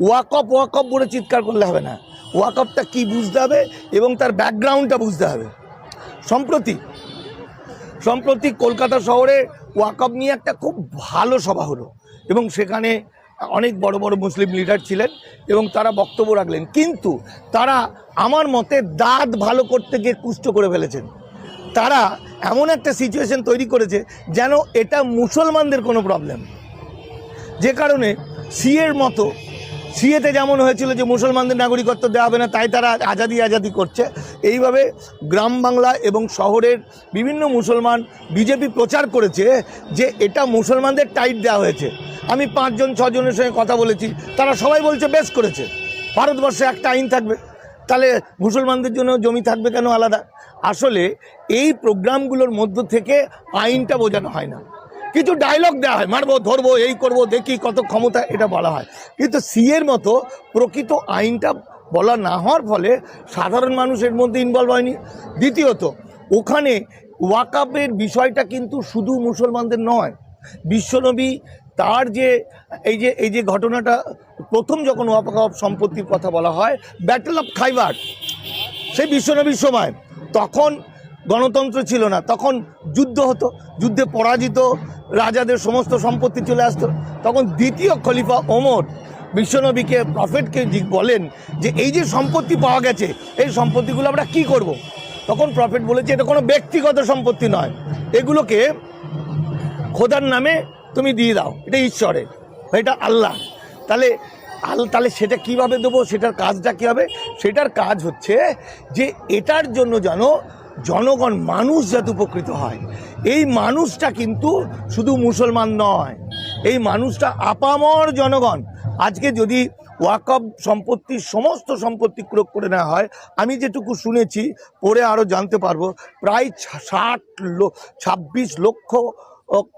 ওয়াকপ ওয়াকপ বলে চিৎকার করলে হবে না। ওয়াকপটা কি বুঝতে হবে এবং তার ব্যাকগ্রাউন্ডটা বুঝতে হবে। সম্প্রতি সম্প্রতি কলকাতা শহরে ওয়াকব নিয়ে একটা খুব ভালো সভা হলো এবং সেখানে অনেক বড় বড় মুসলিম লিডার ছিলেন এবং তারা বক্তব্য রাখলেন। কিন্তু তারা আমার মতে দাঁত ভালো করতে গিয়ে কুষ্ট করে ফেলেছেন। তারা এমন একটা সিচুয়েশন তৈরি করেছে যেন এটা মুসলমানদের কোনো প্রবলেম যে কারণে সিএর মতো সিএতে যেমন হয়েছিল যে মুসলমানদের নাগরিকত্ব দেওয়া হবে না, তাই তারা আজাদি আজাদি করছে। এইভাবে গ্রাম বাংলা এবং শহরের বিভিন্ন মুসলমান বিজেপি প্রচার করেছে যে এটা মুসলমানদের টাইট দেওয়া হয়েছে। আমি পাঁচজন, ছজনের সঙ্গে কথা বলেছি, তারা সবাই বলছে, বেশ করেছে। ভারতবর্ষে একটা আইন থাকবে। তাহলে মুসলমানদের জন্য জমি থাকবে কেন আলাদা? আসলে এই প্রোগ্রামগুলোর মধ্য থেকে আইনটা বোঝানো হয় না। কিছু ডায়লগ দেওয়া হয়। মারবো, ধরবো, এই করব, দেখি কত ক্ষমতা এটা বলা হয়। কিন্তু সিএর মতো প্রকৃত আইনটা বলা না হওয়ার ফলে সাধারণ মানুষের মধ্যে ইনভলভ হয়নি। দ্বিতীয়ত, ওখানে ওয়াকাবের বিষয়টা কিন্তু শুধু মুসলমানদের নয়। বিশ্বনবী তার যে, এই যে এই যে ঘটনাটা, প্রথম যখন ওয়াকাব সম্পত্তির কথা বলা হয় ব্যাটেল অফ খাইবার সেই বিশ্বনবীর সময়, তখন গণতন্ত্র ছিল না। তখন যুদ্ধ হতো, যুদ্ধে পরাজিত, রাজাদের সমস্ত সম্পত্তি চলে আসতো। তখন দ্বিতীয় খলিফা ওমর বিশ্বনবীকে, প্রফেটকে বলেন যে, এই যে সম্পত্তি পাওয়া গেছে, এই সম্পত্তিগুলো আমরা কি করব। তখন প্রফেট বলেছে, এটা কোনো ব্যক্তিগত সম্পত্তি নয়। এগুলোকে খোদার নামে তুমি দিয়ে দাও। এটা ঈশ্বরের, এটা আল্লাহ। তাহলে আল, তাহলে সেটা কীভাবে দেবো? সেটার কাজটা কী হবে? সেটার কাজ হচ্ছে যে, এটার জন্য যেন জনগণ, মানুষ যাতে উপকৃত হয়। এই মানুষটা কিন্তু শুধু মুসলমান নয়, এই মানুষটা আপামর জনগণ। আজকে যদি ওয়াকব সম্পত্তির সমস্ত সম্পত্তি ক্রোক করে নেওয়া হয়, আমি যেটুকু শুনেছি পরে আরও জানতে পারব, প্রায় ষাট ছাব্বিশ লক্ষ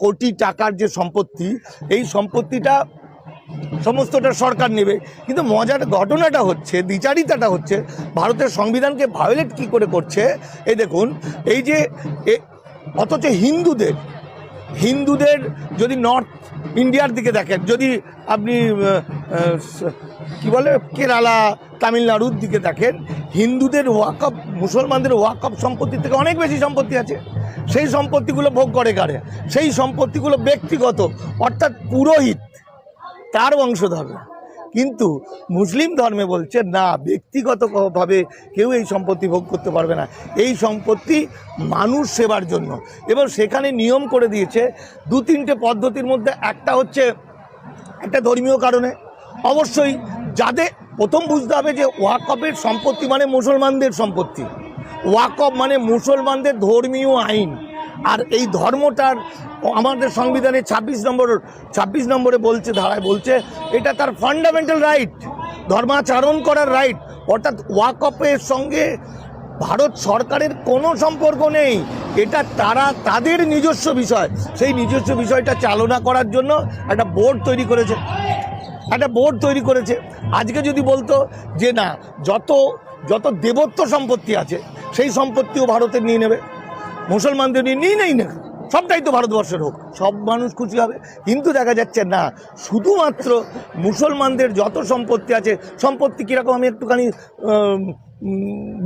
কোটি টাকার যে সম্পত্তি, এই সম্পত্তিটা সমস্তটা সরকার নেবে। কিন্তু মজার ঘটনাটা হচ্ছে, দ্বিচারিতাটা হচ্ছে, ভারতের সংবিধানকে ভায়োলেট কি করে করছে? এই দেখুন, এই যে অথচ হিন্দুদের হিন্দুদের যদি নর্থ ইন্ডিয়ার দিকে দেখেন, যদি আপনি কি বলে, কেরালা, তামিলনাড়ুর দিকে দেখেন, হিন্দুদের ওয়াকআপ মুসলমানদের ওয়াকআপ সম্পত্তি থেকে অনেক বেশি সম্পত্তি আছে। সেই সম্পত্তিগুলো ভোগ করে কারে? সেই সম্পত্তিগুলো ব্যক্তিগত, অর্থাৎ পুরোহিত তার বংশধর না। কিন্তু মুসলিম ধর্মে বলছে, না, ব্যক্তিগতভাবে কেউ এই সম্পত্তি ভোগ করতে পারবে না। এই সম্পত্তি মানুষ সেবার জন্য। এবং সেখানে নিয়ম করে দিয়েছে, দু তিনটে পদ্ধতির মধ্যে, একটা হচ্ছে একটা ধর্মীয় কারণে। অবশ্যই যাদের প্রথম বুঝতে হবে যে ওয়াকফের সম্পত্তি মানে মুসলমানদের সম্পত্তি। ওয়াকফ মানে মুসলমানদের ধর্মীয় আইন। আর এই ধর্মটার আমাদের সংবিধানে ছাব্বিশ নম্বর, ছাব্বিশ নম্বরে বলছে, ধারায় বলছে, এটা তার ফান্ডামেন্টাল রাইট ধর্মাচরণ করার রাইট অর্থাৎ ওয়াকফের সঙ্গে ভারত সরকারের কোনো সম্পর্ক নেই। এটা তারা, তাদের নিজস্ব বিষয়। সেই নিজস্ব বিষয়টা চালনা করার জন্য একটা বোর্ড তৈরি করেছে। একটা বোর্ড তৈরি করেছে। আজকে যদি বলতো যে না, যত যত দেবত্ব সম্পত্তি আছে, সেই সম্পত্তিও ভারতের নিয়ে নেবে। মুসলমানদের নিয়ে নেই না। সবটাই তো ভারতবর্ষের হোক। সব মানুষ খুশি হবে। কিন্তু দেখা যাচ্ছে না, শুধুমাত্র মুসলমানদের যত সম্পত্তি আছে, সম্পত্তি কীরকম আমি একটুখানি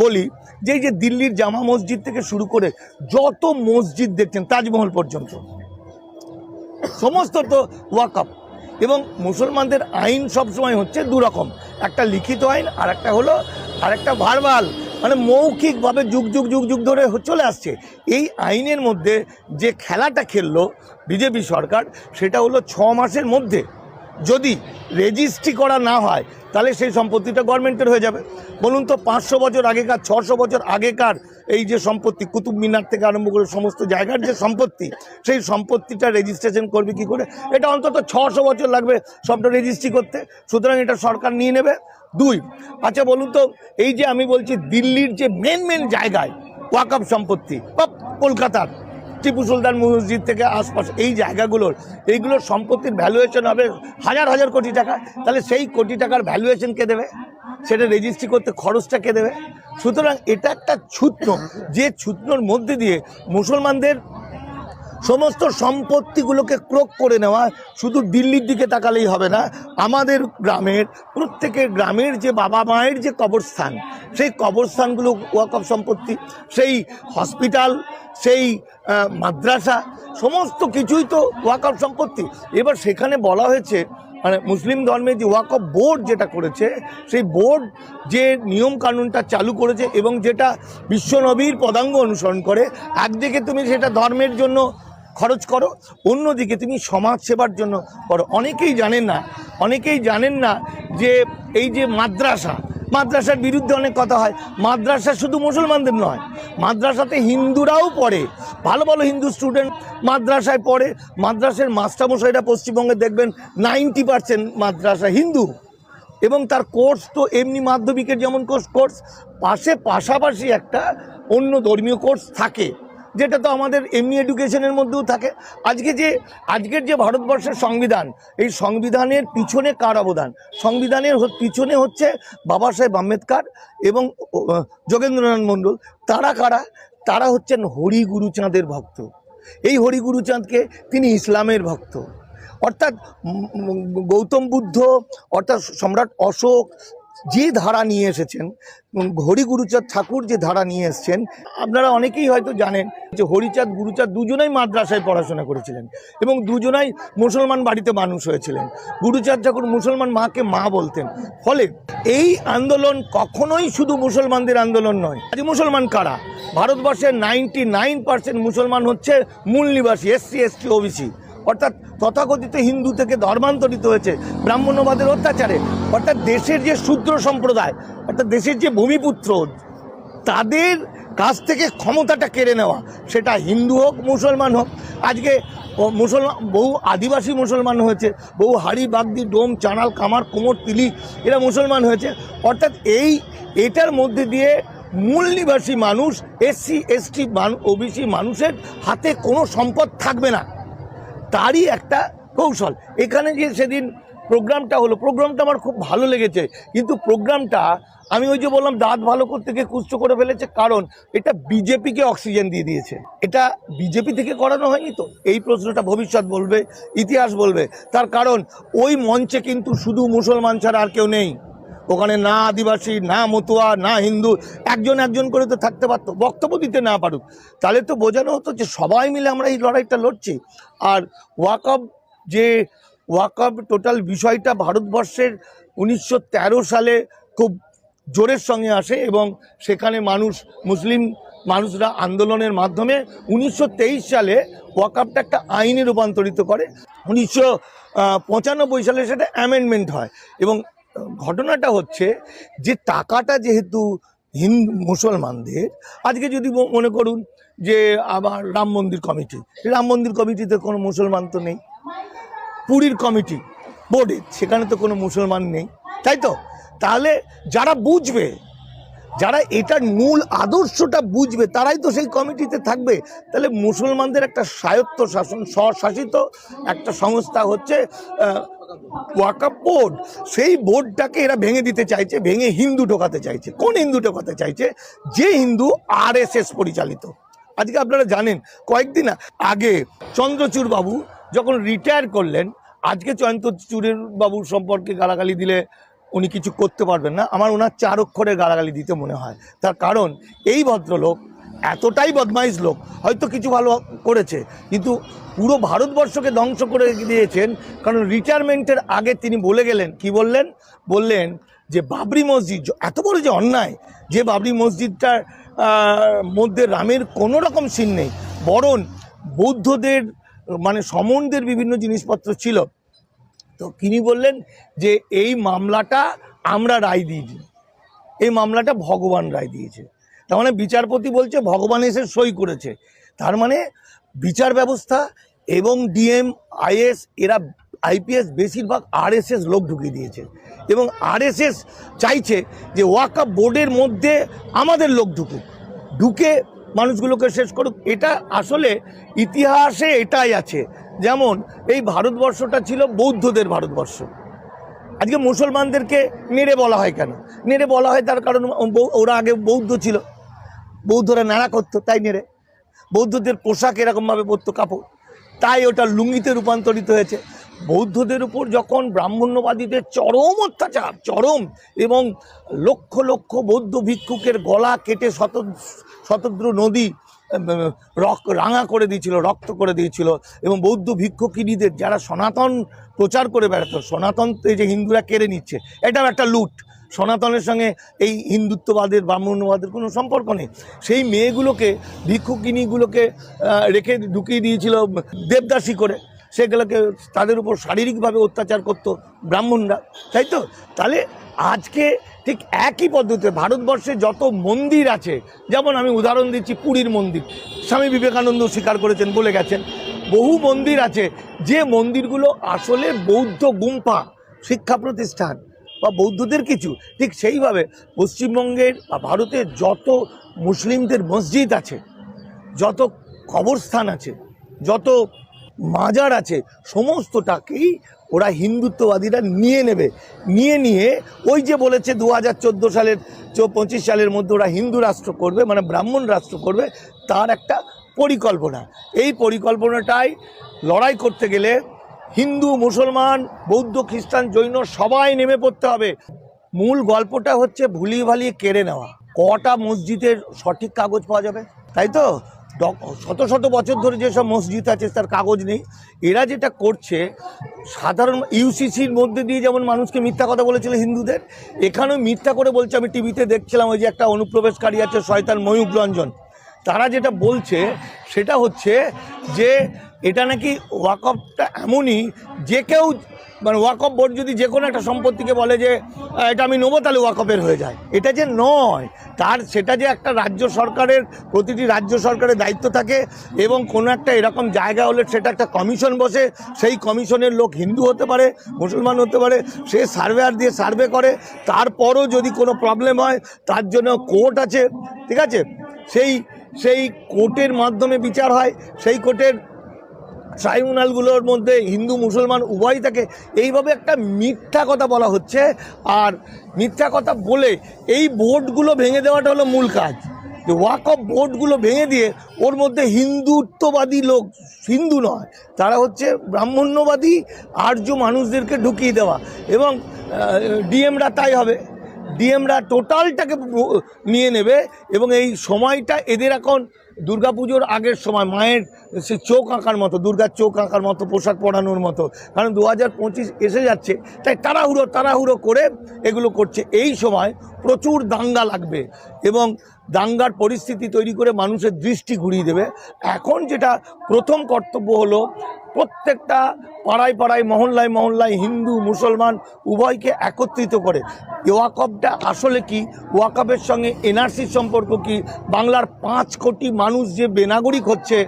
বলি যে যে দিল্লির জামা মসজিদ থেকে শুরু করে যত মসজিদ দেখছেন, তাজমহল পর্যন্ত। সমস্ত তো ওয়াকআপ এবং মুসলমানদের আইন সবসময় হচ্ছে দু রকম একটা লিখিত আইন আর একটা হলো আর একটা ভারবাল। মানে মৌখিকভাবে যুগ যুগ যুগ যুগ ধরে চলে আসছে। এই আইনের মধ্যে যে খেলাটা খেললো বিজেপি সরকার, সেটা হলো ছ মাসের মধ্যে। যদি রেজিস্ট্রি করা না হয়, তাহলে সেই সম্পত্তিটা গভর্নমেন্টের হয়ে যাবে। বলুন তো, পাঁচশো বছর আগেকার, ছশো বছর আগেকার এই যে সম্পত্তি, কুতুব মিনার থেকে আরম্ভ করে সমস্ত জায়গার যে সম্পত্তি, সেই সম্পত্তিটা রেজিস্ট্রেশন করবে কি করে? এটা অন্তত ছশো বছর লাগবে সবটা রেজিস্ট্রি করতে। সুতরাং এটা সরকার নিয়ে নেবে। দুই আচ্ছা বলুন তো, এই যে আমি বলছি দিল্লির যে মেন মেন জায়গায় ওয়াকআপ সম্পত্তি বা কলকাতার, টিপু সুলতান মসজিদ থেকে আশপাশ এই জায়গাগুলোর, এইগুলোর সম্পত্তির ভ্যালুয়েশন হবে হাজার হাজার কোটি টাকা। তাহলে সেই কোটি টাকার ভ্যালুয়েশন কে দেবে? সেটা রেজিস্ট্রি করতে খরচটা কে দেবে? সুতরাং এটা একটা ছুত্র যে ছুত্রর মধ্যে দিয়ে মুসলমানদের সমস্ত সম্পত্তিগুলোকে ক্রোক করে নেওয়া, শুধু দিল্লির দিকে তাকালেই হবে না, আমাদের গ্রামের, প্রত্যেকের গ্রামের যে বাবা মায়ের যে কবরস্থান, সেই কবরস্থানগুলো ওয়াকফ সম্পত্তি, সেই হসপিটাল, সেই মাদ্রাসা, সমস্ত কিছুই তো ওয়াকফ সম্পত্তি। এবার সেখানে বলা হয়েছে মানে মুসলিম ধর্মে যে ওয়াকফ বোর্ড যেটা করেছে, সেই বোর্ড যে নিয়ম কানুনটা চালু করেছে এবং যেটা বিশ্বনবীর পদাঙ্গ অনুসরণ করে, একদিকে তুমি সেটা ধর্মের জন্য খরচ করো। অন্যদিকে তুমি সমাজ সেবার জন্য করো। অনেকেই জানেন না, অনেকেই জানেন না যে এই যে মাদ্রাসা, মাদ্রাসার বিরুদ্ধে অনেক কথা হয়। মাদ্রাসা শুধু মুসলমানদের নয়, মাদ্রাসাতে হিন্দুরাও পড়ে। ভালো ভালো হিন্দু স্টুডেন্ট মাদ্রাসায় পড়ে। মাদ্রাসার মাস্টারমশাইরা পশ্চিমবঙ্গে দেখবেন নাইনটি পার্সেন্ট মাদ্রাসা হিন্দু। এবং তার কোর্স তো এমনি মাধ্যমিকের যেমন কোর্স কোর্স পাশে পাশাপাশি একটা অন্য ধর্মীয় কোর্স থাকে। যেটা তো আমাদের এমনি এডুকেশনের মধ্যেও থাকে। আজকে যে, আজকের যে ভারতবর্ষের সংবিধান, এই সংবিধানের পিছনে কার অবদান? সংবিধানের পিছনে হচ্ছে বাবা সাহেব আম্বেদকর এবং যোগেন্দ্রনাথ মণ্ডল তারা কারা? তারা হচ্ছেন হরি গুরুচাঁদের ভক্ত। এই হরি গুরুচাঁদকে তিনি ইসলামের ভক্ত। অর্থাৎ গৌতম বুদ্ধ, অর্থাৎ সম্রাট অশোক যে ধারা নিয়ে এসেছেন হরি গুরুচাঁদ ঠাকুর যে ধারা নিয়ে এসেছেন, আপনারা অনেকেই হয়তো জানেন যে হরিচাঁদ, গুরুচাঁদ দুজনেই মাদ্রাসায় পড়াশোনা করেছিলেন এবং দুজনাই মুসলমান বাড়িতে মানুষ হয়েছিলেন। গুরুচাঁদ ঠাকুর মুসলমান মাকে মা বলতেন। ফলে এই আন্দোলন কখনোই শুধু মুসলমানদের আন্দোলন নয়, আজ মুসলমান কারা? ভারতবর্ষের নাইনটি মুসলমান হচ্ছে মূল নিবাসী এসসি এসটি ওবিসি অর্থাৎ তথাকথিত হিন্দু থেকে ধর্মান্তরিত হয়েছে, ব্রাহ্মণ্যবাদের অত্যাচারে। অর্থাৎ দেশের যে শূদ্র সম্প্রদায়, অর্থাৎ দেশের যে ভূমিপুত্র, তাদের কাছ থেকে ক্ষমতাটা কেড়ে নেওয়া, সেটা হিন্দু হোক, মুসলমান হোক। আজকে মুসলমান বহু আদিবাসী মুসলমান হয়েছে, বহু হাড়ি, বাগদি, ডোম, চানাল, কামার, কোমর, তিলি, এরা মুসলমান হয়েছে। অর্থাৎ এই, এটার মধ্যে দিয়ে মূল নিবাসী মানুষ, এসসি, এসটি ওবিসি মানুষের হাতে কোনো সম্পদ থাকবে না। তারই একটা কৌশল। এখানে যে সেদিন প্রোগ্রামটা হলো, প্রোগ্রামটা আমার খুব ভালো লেগেছে। কিন্তু প্রোগ্রামটা আমি ওই যে বললাম, দাঁত ভালো করতে গিয়ে কুষ্ঠ করে ফেলেছে। কারণ এটা বিজেপিকে অক্সিজেন দিয়ে দিয়েছে। এটা বিজেপি থেকে করানো হয়নি তো? এই প্রশ্নটা ভবিষ্যৎ বলবে, ইতিহাস বলবে। তার কারণ ওই মঞ্চে কিন্তু শুধু মুসলমান ছাড়া আর কেউ নেই। ওখানে না আদিবাসী, না মতুয়া, না হিন্দু, একজন একজন করে তো থাকতে পারতো, বক্তব্য দিতে না পারুক। তাহলে তো বোঝানো হতো যে সবাই মিলে আমরা এই লড়াইটা লড়ছি। আর ওয়াকআপ যে ওয়াকআপ টোটাল বিষয়টা ভারতবর্ষের উনিশশো তেরো সালে খুব জোরের সঙ্গে আসে এবং সেখানে মানুষ, মুসলিম মানুষরা আন্দোলনের মাধ্যমে উনিশশো তেইশ সালে ওয়াকআপটা একটা আইনে রূপান্তরিত করে। উনিশশো পঁচানব্বই সালে সেটা অ্যামেন্ডমেন্ট হয় এবং ঘটনাটা হচ্ছে যে টাকাটা যেহেতু হিন্দু মুসলমানদের, আজকে যদি মনে করুন যে আবার রাম মন্দির কমিটি, রাম মন্দির কমিটিতে কোনো মুসলমান তো নেই, পুরীর কমিটি, বোর্ডে, সেখানে তো কোনো মুসলমান নেই, তাই তো? তাহলে যারা বুঝবে, যারা এটার মূল আদর্শটা বুঝবে, তারাই তো সেই কমিটিতে থাকবে। তাহলে মুসলমানদের একটা স্বায়ত্ত শাসন, স্বশাসিত একটা সংস্থা হচ্ছে ওয়াকাপ বোর্ড সেই বোর্ডটাকে এরা ভেঙে দিতে চাইছে, ভেঙে হিন্দু ঢোকাতে চাইছে। কোন হিন্দু ঢোকাতে চাইছে? যে হিন্দু আরএসএস পরিচালিত। আজকে আপনারা জানেন, কয়েকদিন আগে চন্দ্রচূড় বাবু যখন রিটায়ার করলেন, আজকে চন্দ্রচূড়ের বাবুর সম্পর্কে গালাগালি দিলে উনি কিছু করতে পারবেন না। আমার ওনার চার অক্ষরের গালাগালি দিতে মনে হয়। তার কারণ, এই ভদ্রলোক এতটাই বদমাইশ লোক, হয়তো কিছু ভালো করেছে, কিন্তু পুরো ভারতবর্ষকে ধ্বংস করে দিয়েছেন, কারণ রিটায়ারমেন্টের আগে তিনি বলে গেলেন, কি বললেন? বললেন যে বাবরি মসজিদ এত বড় যে অন্যায়, যে বাবরি মসজিদটার মধ্যে রামের কোনো রকম সিন নেই, বরং বৌদ্ধদের মানে সমনদের বিভিন্ন জিনিসপত্র ছিল। তো তিনি বললেন যে এই মামলাটা আমরা রায় দিয়েছি এই মামলাটা ভগবান রায় দিয়েছে। তার মানে বিচারপতি বলছে ভগবান এসে সই করেছে। তার মানে বিচার ব্যবস্থা এবং ডিএম, আইএস, এরা আইপিএস বেশিরভাগ আরএসএস লোক ঢুকিয়ে দিয়েছে। এবং আরএসএস চাইছে যে ওয়াকা বোর্ডের মধ্যে আমাদের লোক ঢুকুক। ঢুকে মানুষগুলোকে শেষ করুক। এটা আসলে ইতিহাসে এটাই আছে। যেমন এই ভারতবর্ষটা ছিল বৌদ্ধদের ভারতবর্ষ। আজকে মুসলমানদেরকে নেড়ে বলা হয় কেন? নেড়ে বলা হয় তার কারণ ওরা আগে বৌদ্ধ ছিল। বৌদ্ধরা নাড়া করতো, তাই নেড়ে বৌদ্ধদের পোশাক এরকমভাবে পরতো কাপড়। তাই ওটা লুঙ্গিতে রূপান্তরিত হয়েছে। বৌদ্ধদের উপর যখন ব্রাহ্মণ্যবাদীদের চরম অত্যাচার, চরম এবং লক্ষ লক্ষ বৌদ্ধ ভিক্ষুকের গলা কেটে শত, শতদ্র নদী রক রাঙা করে দিয়েছিল, রক্ত করে দিয়েছিল এবং বৌদ্ধ ভিক্ষুকিনীদের যারা সনাতন প্রচার করে বেড়াতো, সনাতন যে হিন্দুরা কেড়ে নিচ্ছে, এটাও একটা লুট। সনাতনের সঙ্গে এই হিন্দুত্ববাদের, ব্রাহ্মণ্যবাদের কোনো সম্পর্ক নেই। সেই মেয়েগুলোকে ভিক্ষুকিনীগুলোকে রেখে ঢুকিয়ে দিয়েছিল দেবদাসী করে। সেগুলোকে তাদের উপর শারীরিকভাবে অত্যাচার করতো ব্রাহ্মণরা, তাই তো? তাহলে আজকে ঠিক একই পদ্ধতিতে ভারতবর্ষে যত মন্দির আছে, যেমন আমি উদাহরণ দিচ্ছি পুরীর মন্দির, স্বামী বিবেকানন্দ স্বীকার করেছেন, বলে গেছেন, বহু মন্দির আছে যে মন্দিরগুলো আসলে বৌদ্ধ গুম্ফা, শিক্ষা প্রতিষ্ঠান। বা বৌদ্ধদের কিছু, ঠিক সেইভাবে পশ্চিমবঙ্গের বা ভারতের যত মুসলিমদের মসজিদ আছে, যত কবরস্থান আছে, যত মাজার আছে, সমস্তটাকেই ওরা হিন্দুত্ববাদীরা নিয়ে নেবে। নিয়ে নিয়ে ওই যে বলেছে দু হাজার চোদ্দ সালের পঁচিশ সালের মধ্যে ওরা হিন্দু রাষ্ট্র করবে মানে ব্রাহ্মণ রাষ্ট্র করবে, তার একটা পরিকল্পনা। এই পরিকল্পনাটাই লড়াই করতে গেলে হিন্দু, মুসলমান, বৌদ্ধ, খ্রিস্টান, জৈন সবাই নেমে পড়তে হবে। মূল গল্পটা হচ্ছে ভুলিয়ে ভালিয়ে কেড়ে নেওয়া। কটা মসজিদের সঠিক কাগজ পাওয়া যাবে? তাই তো? শত শত বছর ধরে যেসব মসজিদ আছে, তার কাগজ নেই। এরা যেটা করছে, সাধারণ ইউসিসির মধ্যে দিয়ে যেমন মানুষকে মিথ্যা কথা বলেছিল হিন্দুদের, এখানেও মিথ্যা করে বলছে। আমি টিভিতে দেখছিলাম ওই যে একটা অনুপ্রবেশকারী আছে, শয়তান ময়ূক রঞ্জন। তারা যেটা বলছে, সেটা হচ্ছে যে এটা নাকি ওয়াকফটা এমনই, যে কেউ মানে ওয়াকফ বোর্ড যদি যে কোনো একটা সম্পত্তিকে বলে যে এটা আমি নেব, তাহলে ওয়াকফের হয়ে যায়। এটা যে নয়, তার সেটা যে একটা রাজ্য সরকারের, প্রতিটি রাজ্য সরকারের দায়িত্ব থাকে এবং কোনো একটা এরকম জায়গা হলে সেটা একটা কমিশন বসে, সেই কমিশনের লোক হিন্দু হতে পারে, মুসলমান হতে পারে, সে সার্ভেয়ার দিয়ে সার্ভে করে, তারপরও যদি কোনো প্রবলেম হয়, তার জন্য কোর্ট আছে, ঠিক আছে? সেই সেই কোর্টের মাধ্যমে বিচার হয়, সেই কোর্টের ট্রাইব্যুনালগুলোর মধ্যে হিন্দু, মুসলমান উভয়ই থাকে এইভাবে একটা মিথ্যা কথা বলা হচ্ছে। আর মিথ্যা কথা বলে এই বোর্ডগুলো ভেঙে দেওয়াটা হলো মূল কাজ। যে ওয়াক অফ বোর্ডগুলো ভেঙে দিয়ে ওর মধ্যে হিন্দুত্ববাদী লোক, হিন্দু নয়, তারা হচ্ছে ব্রাহ্মণ্যবাদী আর্য মানুষদেরকে ঢুকিয়ে দেওয়া। এবং ডিএমরা তাই হবে। ডিএমরা টোটালটাকে নিয়ে নেবে। এবং এই সময়টা এদের এখন দুর্গাপুজোর আগের সময়, মায়ের সে চোখ আঁকার মতো, দুর্গার চোখ আঁকার মতো, পোশাক পরানোর মতো। কারণ দু হাজার পঁচিশ এসে যাচ্ছে, তাই তাড়াহুড়ো তাড়াহুড়ো করে এগুলো করছে। এই সময় প্রচুর দাঙ্গা লাগবে এবং দাঙ্গার পরিস্থিতি তৈরি করে মানুষের দৃষ্টি ঘুরিয়ে দেবে। এখন যেটা প্রথম কর্তব্য হলো প্রত্যেকটা পাড়ায় পাড়ায়, মহল্লায় মহল্লায় হিন্দু, মুসলমান উভয়কে একত্রিত করে। ওয়াকফটা আসলে কি? ওয়াকফের সঙ্গে এনআরসির সম্পর্ক কি? বাংলার পাঁচ কোটি মানুষ যে বেনাগরিক হচ্ছে,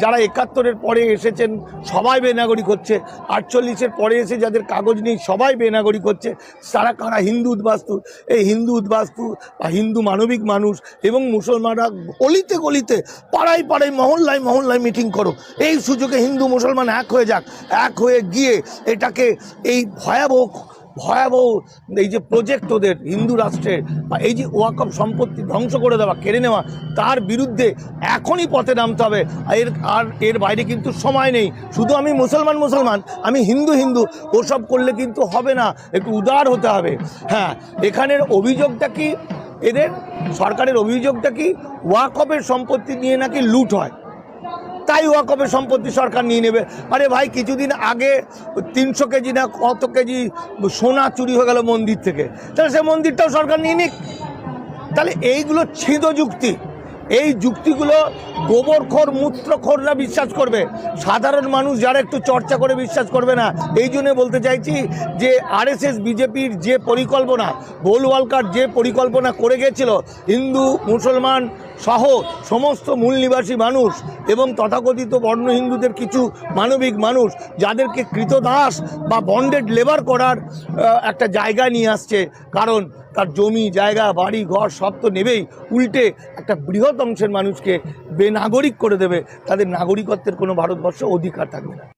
যারা একাত্তরের পরে এসেছেন, সবাই বেনাগরিক হচ্ছে। আটচল্লিশের পরে এসে যাদের কাগজ নেই, সবাই বেনাগরিক হচ্ছে। তারা কারা? হিন্দু উদ্বাস্তু। এই হিন্দু উদ্বাস্তু বা হিন্দু মানবিক মানুষ এবং মুসলমানরা গলিতে গলিতে, পাড়ায় পাড়ায়, মহল্লায় মহল্লায় মিটিং করো। এই সুযোগে হিন্দু, মুসলমান এক হয়ে যাক, এক হয়ে গিয়ে এটাকে এই ভয়াবহ ভয়াবহ এই যে প্রজেক্ট ওদের হিন্দু রাষ্ট্রের বা এই যে ওয়াকফ সম্পত্তি ধ্বংস করে দেওয়া, কেড়ে নেওয়া, তার বিরুদ্ধে এখনই পথে নামতে হবে। এর, আর এর বাইরে কিন্তু সময় নেই। শুধু আমি মুসলমান মুসলমান, আমি হিন্দু হিন্দু, ওসব করলে কিন্তু হবে না। একটু উদার হতে হবে। হ্যাঁ এখানের অভিযোগটা কি? এদের সরকারের অভিযোগটা কি? ওয়াকফের সম্পত্তি নিয়ে নাকি লুট হয়। তাই ওয়াকফের সম্পত্তি সরকার নিয়ে নেবে? আরে ভাই, কিছুদিন আগে তিনশো কেজি না কত কেজি সোনা চুরি হয়ে গেল মন্দির থেকে। তাহলে সে মন্দিরটাও সরকার নিয়ে নিক। তাহলে এইগুলো ছিদ যুক্তি এই যুক্তিগুলো গোবরখোর মূত্রখোররা বিশ্বাস করবে। সাধারণ মানুষ যারা একটু চর্চা করে বিশ্বাস করবে না, এই জন্য বলতে চাইছি যে আরএসএস, বিজেপির যে পরিকল্পনা গোলওয়ালকার যে পরিকল্পনা করে গেছিল, হিন্দু, মুসলমান সহ সমস্ত মূল নিবাসী মানুষ এবং তথাকথিত বর্ণ হিন্দুদের কিছু মানবিক মানুষ, যাদেরকে কৃতদাস বা বন্ডেড লেবার করার একটা জায়গা নিয়ে আসছে। কারণ তার জমি, জায়গা, বাড়ি, ঘর সব তো নেবেই। উল্টে একটা বৃহৎ অংশের মানুষকে বেনাগরিক করে দেবে। তাদের নাগরিকত্বের কোনো ভারতবর্ষ অধিকার থাকবে না।